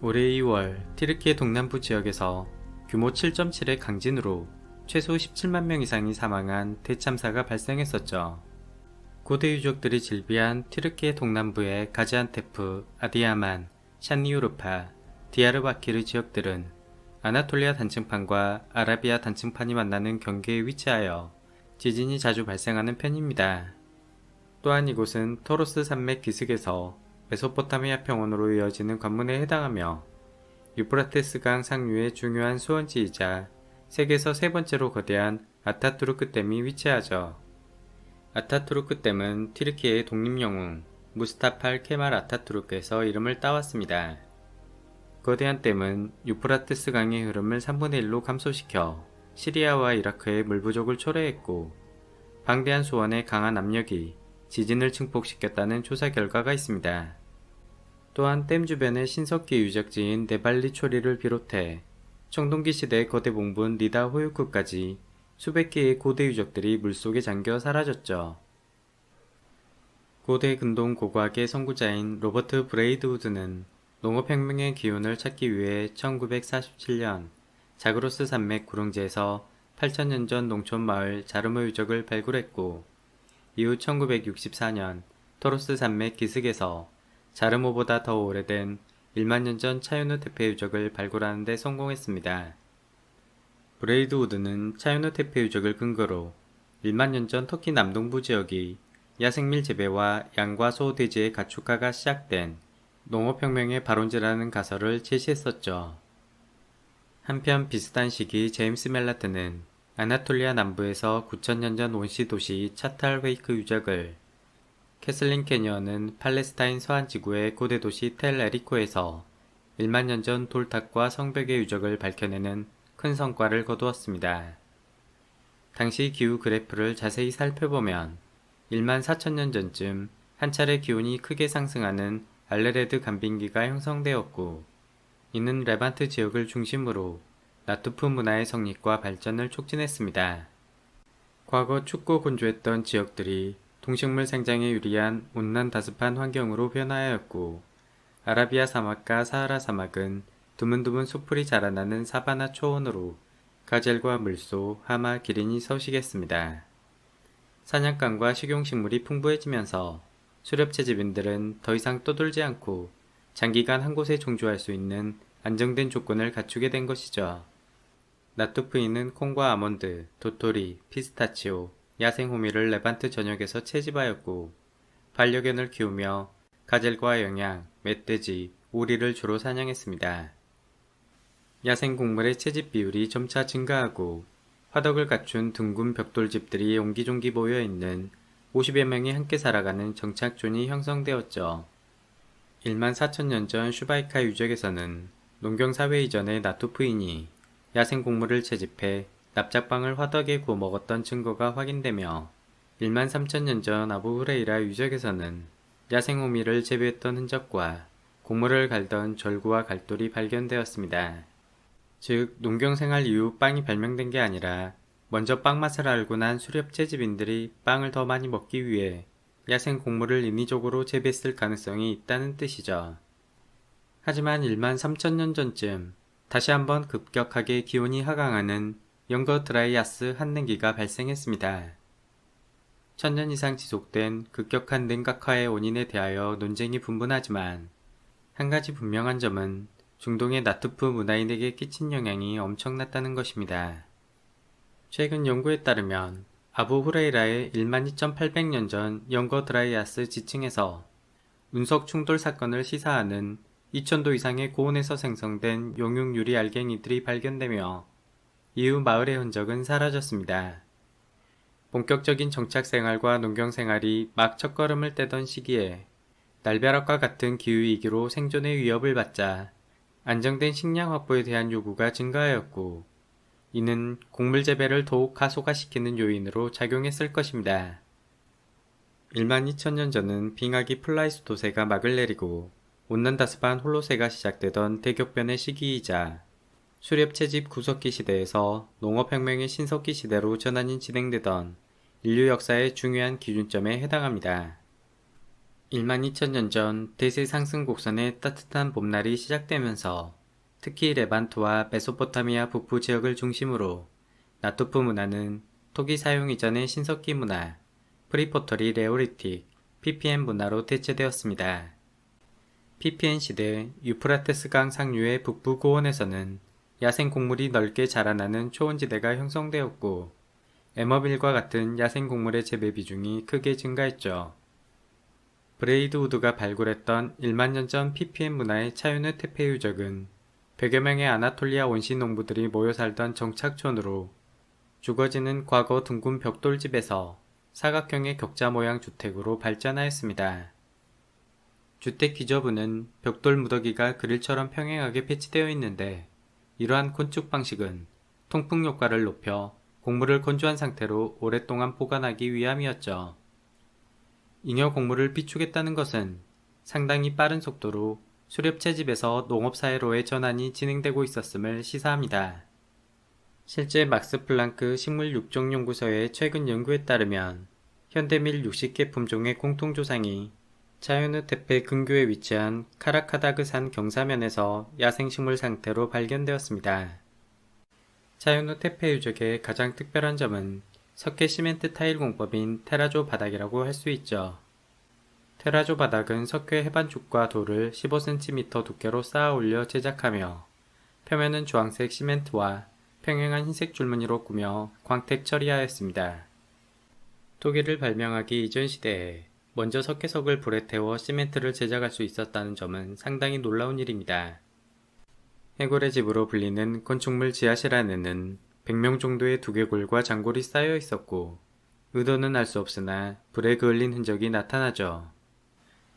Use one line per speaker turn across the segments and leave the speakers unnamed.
올해 2월 티르키의 동남부 지역에서 규모 7.7의 강진으로 최소 17만 명 이상이 사망한 대참사가 발생했었죠. 고대 유적들이 질비한 티르키의 동남부의 가지안테프, 아디야만, 샨니유르파, 디아르바키르 지역들은 아나톨리아 단층판과 아라비아 단층판이 만나는 경계에 위치하여 지진이 자주 발생하는 편입니다. 또한 이곳은 토로스 산맥 기슭에서 메소포타미아 평원으로 이어지는 관문에 해당하며 유프라테스강 상류의 중요한 수원지이자 세계에서 세 번째로 거대한 아타투르크 댐이 위치하죠. 아타투르크 댐은 티르키의 독립영웅 무스타팔 케말 아타투르크에서 이름을 따왔습니다. 거대한 댐은 유프라테스 강의 흐름을 3분의 1로 감소시켜 시리아와 이라크의 물 부족을 초래했고 방대한 수원의 강한 압력이 지진을 증폭시켰다는 조사 결과가 있습니다. 또한 댐 주변의 신석기 유적지인 네발리 초리를 비롯해 청동기 시대의 거대 봉분 리다 호유크까지 수백 개의 고대 유적들이 물속에 잠겨 사라졌죠. 고대 근동 고고학의 선구자인 로버트 브레이드우드는 농업혁명의 기운을 찾기 위해 1947년 자그로스 산맥 구릉지에서 8천년 전 농촌 마을 자르모 유적을 발굴했고 이후 1964년 토로스 산맥 기슭에서 자르모보다 더 오래된 1만 년 전 차유누 테페 유적을 발굴하는 데 성공했습니다. 브레이드 우드는 차유누 테페 유적을 근거로 1만 년 전 터키 남동부 지역이 야생밀 재배와 양과 소 돼지의 가축화가 시작된 농업혁명의 발원지라는 가설을 제시했었죠. 한편 비슷한 시기 제임스 멜라트는 아나톨리아 남부에서 9천년 전 원시 도시 차탈 웨이크 유적을 캐슬린 캐니언은 팔레스타인 서한 지구의 고대 도시 텔 에리코에서 1만 년 전 돌탑과 성벽의 유적을 밝혀내는 큰 성과를 거두었습니다. 당시 기후 그래프를 자세히 살펴보면 1만 4천 년 전쯤 한 차례 기온이 크게 상승하는 알레레드 간빙기가 형성되었고 이는 레반트 지역을 중심으로 나투프 문화의 성립과 발전을 촉진했습니다. 과거 춥고 건조했던 지역들이 동식물 생장에 유리한 온난 다습한 환경으로 변화하였고 아라비아 사막과 사하라 사막은 드문드문 숲풀이 자라나는 사바나 초원으로 가젤과 물소, 하마, 기린이 서식했습니다. 사냥감과 식용식물이 풍부해지면서 수렵채집인들은 더 이상 떠돌지 않고 장기간 한 곳에 종주할 수 있는 안정된 조건을 갖추게 된 것이죠. 나투프인은 콩과 아몬드, 도토리, 피스타치오, 야생 호미를 레반트 전역에서 채집하였고 반려견을 키우며 가젤과 영양, 멧돼지, 오리를 주로 사냥했습니다. 야생 곡물의 채집 비율이 점차 증가하고 화덕을 갖춘 둥근 벽돌집들이 옹기종기 모여 있는 50여 명이 함께 살아가는 정착존이 형성되었죠. 1만 4천 년 전 슈바이카 유적에서는 농경사회 이전의 나투프인이 야생 곡물을 채집해 납작빵을 화덕에 구워 먹었던 증거가 확인되며 1만 3천 년 전 아부 후레이라 유적에서는 야생호미를 재배했던 흔적과 곡물을 갈던 절구와 갈돌이 발견되었습니다. 즉 농경생활 이후 빵이 발명된 게 아니라 먼저 빵 맛을 알고 난 수렵 채집인들이 빵을 더 많이 먹기 위해 야생 곡물을 인위적으로 재배했을 가능성이 있다는 뜻이죠. 하지만 1만 3천 년 전쯤 다시 한번 급격하게 기온이 하강하는 영거 드라이아스 한냉기가 발생했습니다. 천년 이상 지속된 급격한 냉각화의 원인에 대하여 논쟁이 분분하지만 한 가지 분명한 점은 중동의 나투프 문화인에게 끼친 영향이 엄청났다는 것입니다. 최근 연구에 따르면 아부 후레이라의 1만 2800년 전 영거 드라이아스 지층에서 운석 충돌 사건을 시사하는 2000도 이상의 고온에서 생성된 용융 유리 알갱이들이 발견되며 이후 마을의 흔적은 사라졌습니다. 본격적인 정착 생활과 농경 생활이 막 첫걸음을 떼던 시기에 날벼락과 같은 기후위기로 생존의 위협을 받자 안정된 식량 확보에 대한 요구가 증가하였고 이는 곡물 재배를 더욱 가속화시키는 요인으로 작용했을 것입니다. 1만 2천년 전은 빙하기 플라이스토세가 막을 내리고 온난다습한 홀로세가 시작되던 대격변의 시기이자 수렵 채집 구석기 시대에서 농업혁명의 신석기 시대로 전환이 진행되던 인류 역사의 중요한 기준점에 해당합니다. 1만 2천년 전 대세 상승 곡선의 따뜻한 봄날이 시작되면서 특히 레반트와 메소포타미아 북부 지역을 중심으로 나투프 문화는 토기 사용 이전의 신석기 문화, 프리포터리 레오리틱, PPN 문화로 대체되었습니다. PPN 시대 유프라테스 강 상류의 북부 고원에서는 야생 곡물이 넓게 자라나는 초원지대가 형성되었고 에머빌과 같은 야생 곡물의 재배 비중이 크게 증가했죠. 브레이드 우드가 발굴했던 1만 년 전 PPN 문화의 차유느 테페 유적은 100여 명의 아나톨리아 원시 농부들이 모여 살던 정착촌으로 주거지는 과거 둥근 벽돌집에서 사각형의 격자 모양 주택으로 발전하였습니다. 주택 기저부는 벽돌 무더기가 그릴처럼 평행하게 배치되어 있는데 이러한 건축 방식은 통풍 효과를 높여 곡물을 건조한 상태로 오랫동안 보관하기 위함이었죠. 잉여 곡물을 비추겠다는 것은 상당히 빠른 속도로 수렵 채집에서 농업 사회로의 전환이 진행되고 있었음을 시사합니다. 실제 막스 플랑크 식물 육종 연구소의 최근 연구에 따르면 현대 밀 60개 품종의 공통 조상이 차유느 테페 근교에 위치한 카라카다그산 경사면에서 야생식물 상태로 발견되었습니다. 차유누 테페 유적의 가장 특별한 점은 석회 시멘트 타일 공법인 테라조 바닥이라고 할 수 있죠. 테라조 바닥은 석회 해반죽과 돌을 15cm 두께로 쌓아 올려 제작하며 표면은 주황색 시멘트와 평행한 흰색 줄무늬로 꾸며 광택 처리하였습니다. 토기를 발명하기 이전 시대에 먼저 석회석을 불에 태워 시멘트를 제작할 수 있었다는 점은 상당히 놀라운 일입니다. 해골의 집으로 불리는 건축물 지하실 안에는 100명 정도의 두개골과 장골이 쌓여 있었고 의도는 알 수 없으나 불에 그을린 흔적이 나타나죠.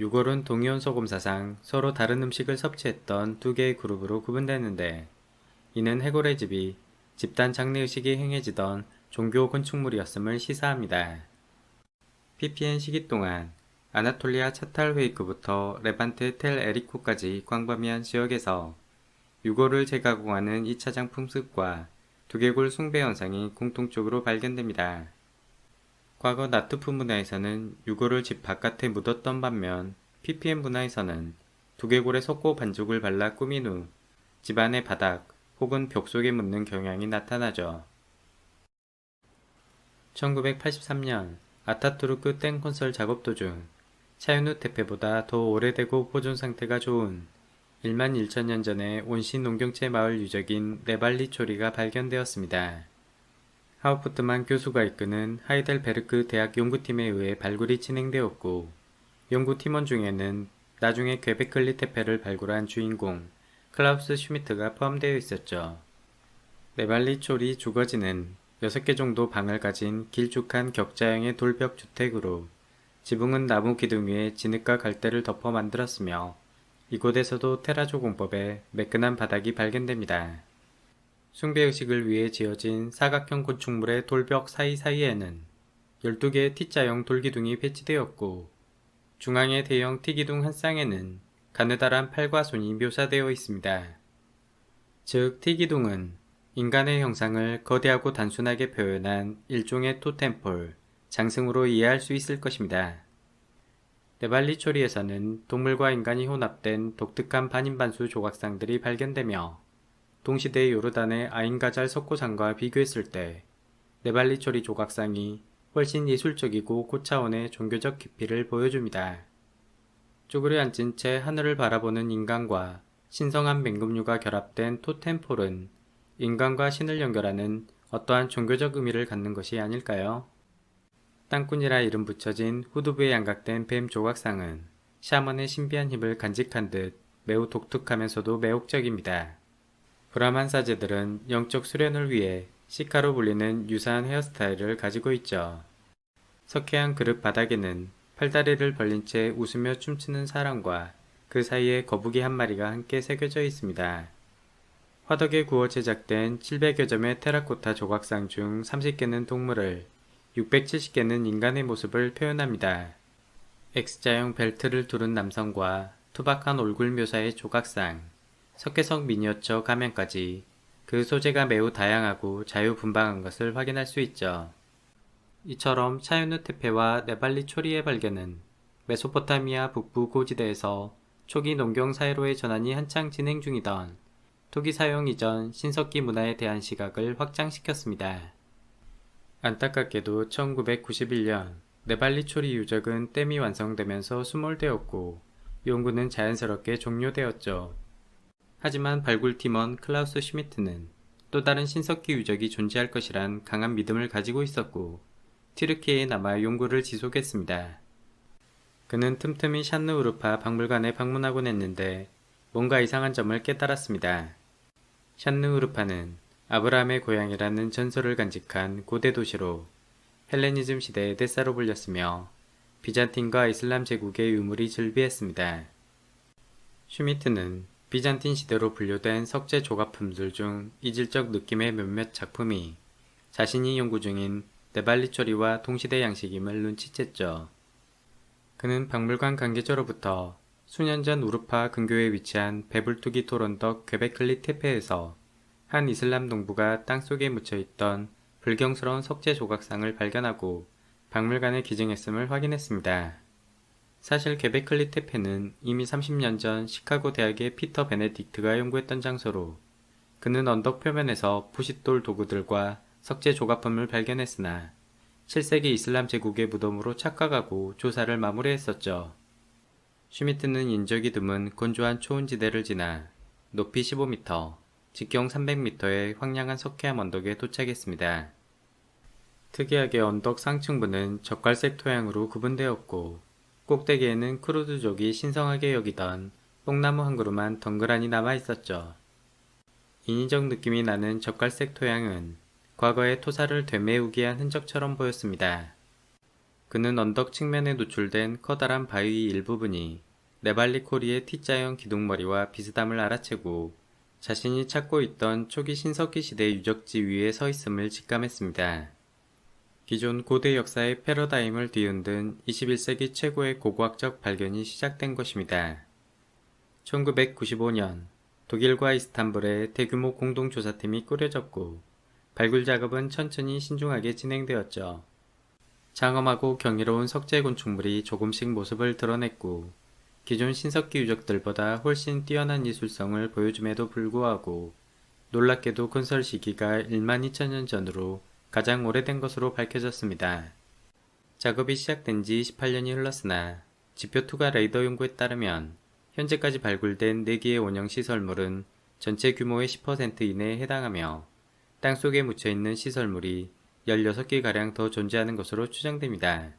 유골은 동이온 소금사상 서로 다른 음식을 섭취했던 두 개의 그룹으로 구분되는데 이는 해골의 집이 집단 장례의식이 행해지던 종교 건축물이었음을 시사합니다. PPN 시기 동안 아나톨리아 차탈웨이크부터 레반트 텔 에리코까지 광범위한 지역에서 유골을 재가공하는 2차장 품습과 두개골 숭배 현상이 공통적으로 발견됩니다. 과거 나트프 문화에서는 유골을 집 바깥에 묻었던 반면 PPM 문화에서는 두개골에 석고 반죽을 발라 꾸민 후 집안의 바닥 혹은 벽 속에 묻는 경향이 나타나죠. 1983년 아타투르크 땡 콘설 작업 도중 차윤우 테페보다 더 오래되고 보존 상태가 좋은 1만 1천 년 전의 온신 농경체 마을 유적인 네발리 초리가 발견되었습니다. 하우프트만 교수가 이끄는 하이델베르크 대학 연구팀에 의해 발굴이 진행되었고 연구팀원 중에는 나중에 퀘베클리 테페를 발굴한 주인공 클라우스 슈미트가 포함되어 있었죠. 네발리 초리 주거지는 6개 정도 방을 가진 길쭉한 격자형의 돌벽 주택으로 지붕은 나무 기둥 위에 진흙과 갈대를 덮어 만들었으며 이곳에서도 테라조 공법의 매끈한 바닥이 발견됩니다. 숭배의식을 위해 지어진 사각형 건축물의 돌벽 사이사이에는 12개의 T자형 돌기둥이 배치되었고 중앙의 대형 T기둥 한 쌍에는 가느다란 팔과 손이 묘사되어 있습니다. 즉 T기둥은 인간의 형상을 거대하고 단순하게 표현한 일종의 토템폴, 장승으로 이해할 수 있을 것입니다. 네발리 초리에서는 동물과 인간이 혼합된 독특한 반인반수 조각상들이 발견되며 동시대 요르단의 아인가잘 석고상과 비교했을 때 네발리 초리 조각상이 훨씬 예술적이고 고차원의 종교적 깊이를 보여줍니다. 쭈그려 앉은 채 하늘을 바라보는 인간과 신성한 맹금류가 결합된 토템폴은 인간과 신을 연결하는 어떠한 종교적 의미를 갖는 것이 아닐까요? 땅꾼이라 이름 붙여진 후두부에 양각된 뱀 조각상은 샤먼의 신비한 힘을 간직한 듯 매우 독특하면서도 매혹적입니다. 브라만 사제들은 영적 수련을 위해 시카로 불리는 유사한 헤어스타일을 가지고 있죠. 석회한 그릇 바닥에는 팔다리를 벌린 채 웃으며 춤추는 사람과 그 사이에 거북이 한 마리가 함께 새겨져 있습니다. 화덕에 구워 제작된 700여 점의 테라코타 조각상 중 30개는 동물을 670개는 인간의 모습을 표현합니다. X자형 벨트를 두른 남성과 투박한 얼굴 묘사의 조각상, 석회석 미니어처 가면까지 그 소재가 매우 다양하고 자유분방한 것을 확인할 수 있죠. 이처럼 차유누 테페와 네발리 초리의 발견은 메소포타미아 북부 고지대에서 초기 농경 사회로의 전환이 한창 진행 중이던 토기 사용 이전 신석기 문화에 대한 시각을 확장시켰습니다. 안타깝게도 1991년 네발리 초리 유적은 댐이 완성되면서 수몰되었고 연구는 자연스럽게 종료되었죠. 하지만 발굴팀원 클라우스 슈미트는 또 다른 신석기 유적이 존재할 것이란 강한 믿음을 가지고 있었고 튀르키예에 남아 연구를 지속했습니다. 그는 틈틈이 샨느 우르파 박물관에 방문하곤 했는데 뭔가 이상한 점을 깨달았습니다. 샨느 우르파는 아브라함의 고향이라는 전설을 간직한 고대 도시로 헬레니즘 시대의 데사로 불렸으며 비잔틴과 이슬람 제국의 유물이 즐비했습니다. 슈미트는 비잔틴 시대로 분류된 석재 조각품들 중 이질적 느낌의 몇몇 작품이 자신이 연구 중인 네발리초리와 동시대 양식임을 눈치챘죠. 그는 박물관 관계자로부터 수년 전 우르파 근교에 위치한 베불투기 토론덕 괴베클리 테페에서 한 이슬람 농부가 땅속에 묻혀있던 불경스러운 석재 조각상을 발견하고 박물관에 기증했음을 확인했습니다. 사실 괴베클리 테페는 이미 30년 전 시카고 대학의 피터 베네딕트가 연구했던 장소로 그는 언덕 표면에서 부싯돌 도구들과 석재 조각품을 발견했으나 7세기 이슬람 제국의 무덤으로 착각하고 조사를 마무리했었죠. 슈미트는 인적이 드문 건조한 초원지대를 지나 높이 15m, 직경 300m의 황량한 석회암 언덕에 도착했습니다. 특이하게 언덕 상층부는 적갈색 토양으로 구분되었고 꼭대기에는 크루드족이 신성하게 여기던 뽕나무 한 그루만 덩그라니 남아 있었죠. 인위적 느낌이 나는 적갈색 토양은 과거의 토사를 되메우게 한 흔적처럼 보였습니다. 그는 언덕 측면에 노출된 커다란 바위 일부분이 네발리 코리의 T자형 기둥머리와 비슷함을 알아채고 자신이 찾고 있던 초기 신석기 시대 유적지 위에 서 있음을 직감했습니다. 기존 고대 역사의 패러다임을 뒤흔든 21세기 최고의 고고학적 발견이 시작된 것입니다. 1995년 독일과 이스탄불에 대규모 공동조사팀이 꾸려졌고 발굴 작업은 천천히 신중하게 진행되었죠. 장엄하고 경이로운 석재 건축물이 조금씩 모습을 드러냈고 기존 신석기 유적들보다 훨씬 뛰어난 이술성을 보여줌에도 불구하고 놀랍게도 건설 시기가 1만 2천년 전으로 가장 오래된 것으로 밝혀졌습니다. 작업이 시작된 지 18년이 흘렀으나 지표 투가 레이더 연구에 따르면 현재까지 발굴된 4개의 원형 시설물은 전체 규모의 10% 이내에 해당하며 땅속에 묻혀있는 시설물이 16개가량 더 존재하는 것으로 추정됩니다.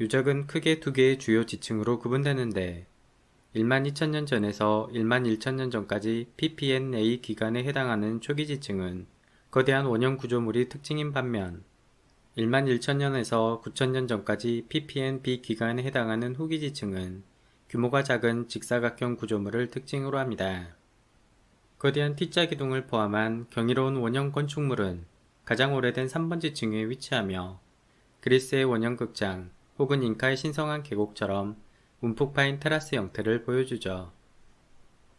유적은 크게 두 개의 주요 지층으로 구분되는데 1만 2천년 전에서 1만 1천년 전까지 PPNA 기간에 해당하는 초기 지층은 거대한 원형 구조물이 특징인 반면 1만 1천년에서 9천년 전까지 PPNB 기간에 해당하는 후기 지층은 규모가 작은 직사각형 구조물을 특징으로 합니다. 거대한 T자 기둥을 포함한 경이로운 원형 건축물은 가장 오래된 3번 지 층에 위치하며 그리스의 원형 극장, 혹은 잉카의 신성한 계곡처럼 움푹 파인 테라스 형태를 보여주죠.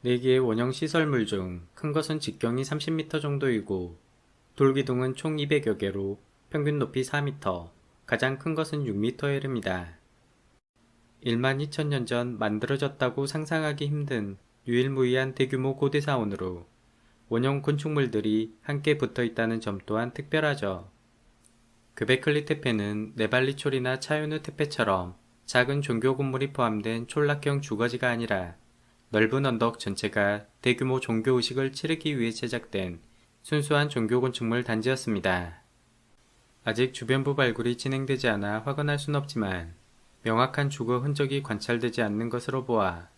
4개의 원형 시설물 중 큰 것은 직경이 30m 정도이고 돌기둥은 총 200여 개로 평균 높이 4m, 가장 큰 것은 6m에 이릅니다. 1만 2천년 전 만들어졌다고 상상하기 힘든 유일무이한 대규모 고대사원으로 원형 건축물들이 함께 붙어 있다는 점 또한 특별하죠. 그베클리 테페는 네발리촐이나 차유누 테페처럼 작은 종교 건물이 포함된 촌락형 주거지가 아니라 넓은 언덕 전체가 대규모 종교 의식을 치르기 위해 제작된 순수한 종교 건축물 단지였습니다. 아직 주변부 발굴이 진행되지 않아 확언할 순 없지만 명확한 주거 흔적이 관찰되지 않는 것으로 보아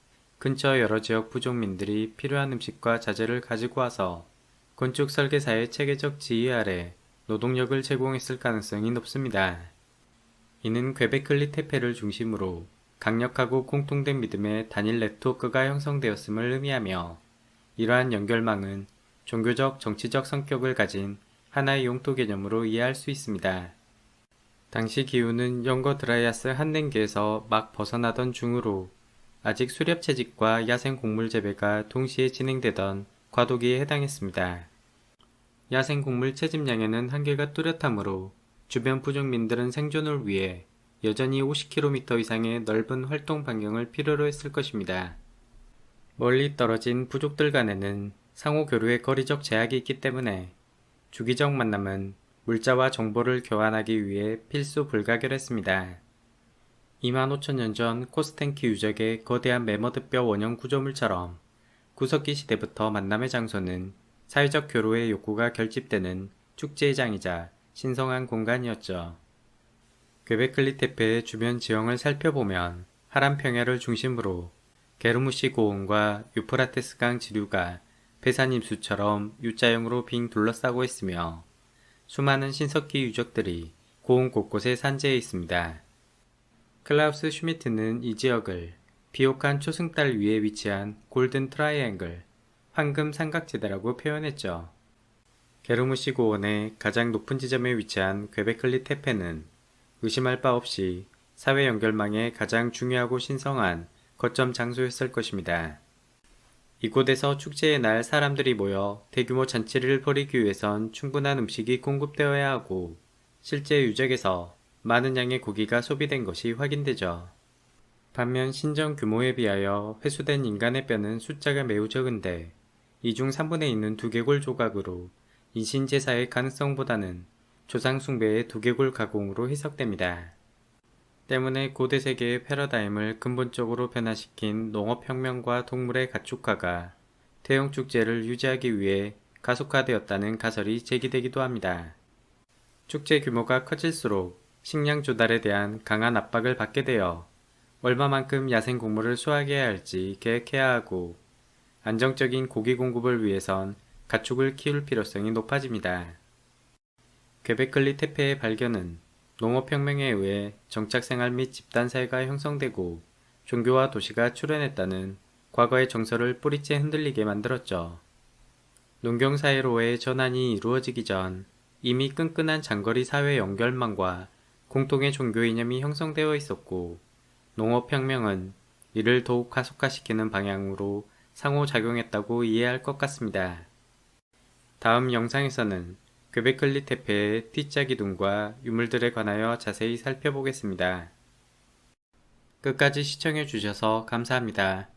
근처 여러 지역 부족민들이 필요한 음식과 자재를 가지고 와서 건축 설계사의 체계적 지휘 아래 노동력을 제공했을 가능성이 높습니다. 이는 퀘베클리 테페를 중심으로 강력하고 공통된 믿음의 단일 네트워크가 형성되었음을 의미하며 이러한 연결망은 종교적 정치적 성격을 가진 하나의 용토 개념으로 이해할 수 있습니다. 당시 기후는 영거 드라이아스 한냉기에서 막 벗어나던 중으로 아직 수렵 채집과 야생 곡물 재배가 동시에 진행되던 과도기에 해당했습니다. 야생 곡물 채집량에는 한계가 뚜렷하므로 주변 부족민들은 생존을 위해 여전히 50km 이상의 넓은 활동 반경을 필요로 했을 것입니다. 멀리 떨어진 부족들 간에는 상호 교류의 거리적 제약이 있기 때문에 주기적 만남은 물자와 정보를 교환하기 위해 필수 불가결했습니다. 2만 5천 년전 코스텐키 유적의 거대한 매머드뼈 원형 구조물처럼 구석기 시대부터 만남의 장소는 사회적 교류의 욕구가 결집되는 축제의 장이자 신성한 공간이었죠. 괴베클리 테페의 주변 지형을 살펴보면 하란 평야를 중심으로 게르무시 고원과 유프라테스 강 지류가 배산 임수처럼 U자형으로 빙 둘러싸고 있으며 수많은 신석기 유적들이 고원 곳곳에 산재해 있습니다. 클라우스 슈미트는 이 지역을 비옥한 초승달 위에 위치한 골든 트라이앵글, 황금 삼각지대라고 표현했죠. 게르무시 고원의 가장 높은 지점에 위치한 괴베클리 테페는 의심할 바 없이 사회 연결망의 가장 중요하고 신성한 거점 장소였을 것입니다. 이곳에서 축제의 날 사람들이 모여 대규모 잔치를 벌이기 위해선 충분한 음식이 공급되어야 하고 실제 유적에서 많은 양의 고기가 소비된 것이 확인되죠. 반면 신전 규모에 비하여 회수된 인간의 뼈는 숫자가 매우 적은데 이 중 3분의 2는 두개골 조각으로 이신제사의 가능성보다는 조상 숭배의 두개골 가공으로 해석됩니다. 때문에 고대 세계의 패러다임을 근본적으로 변화시킨 농업혁명과 동물의 가축화가 대형 축제를 유지하기 위해 가속화되었다는 가설이 제기되기도 합니다. 축제 규모가 커질수록 식량 조달에 대한 강한 압박을 받게 되어 얼마만큼 야생 곡물을 수확해야 할지 계획해야 하고 안정적인 고기 공급을 위해선 가축을 키울 필요성이 높아집니다. 퀘베클리 테페의 발견은 농업혁명에 의해 정착생활 및 집단사회가 형성되고 종교와 도시가 출현했다는 과거의 정서를 뿌리째 흔들리게 만들었죠. 농경사회로의 전환이 이루어지기 전 이미 끈끈한 장거리 사회 연결망과 공통의 종교 이념이 형성되어 있었고 농업혁명은 이를 더욱 가속화시키는 방향으로 상호작용했다고 이해할 것 같습니다. 다음 영상에서는 퀘베클리 테페의 T자 기둥과 유물들에 관하여 자세히 살펴보겠습니다. 끝까지 시청해 주셔서 감사합니다.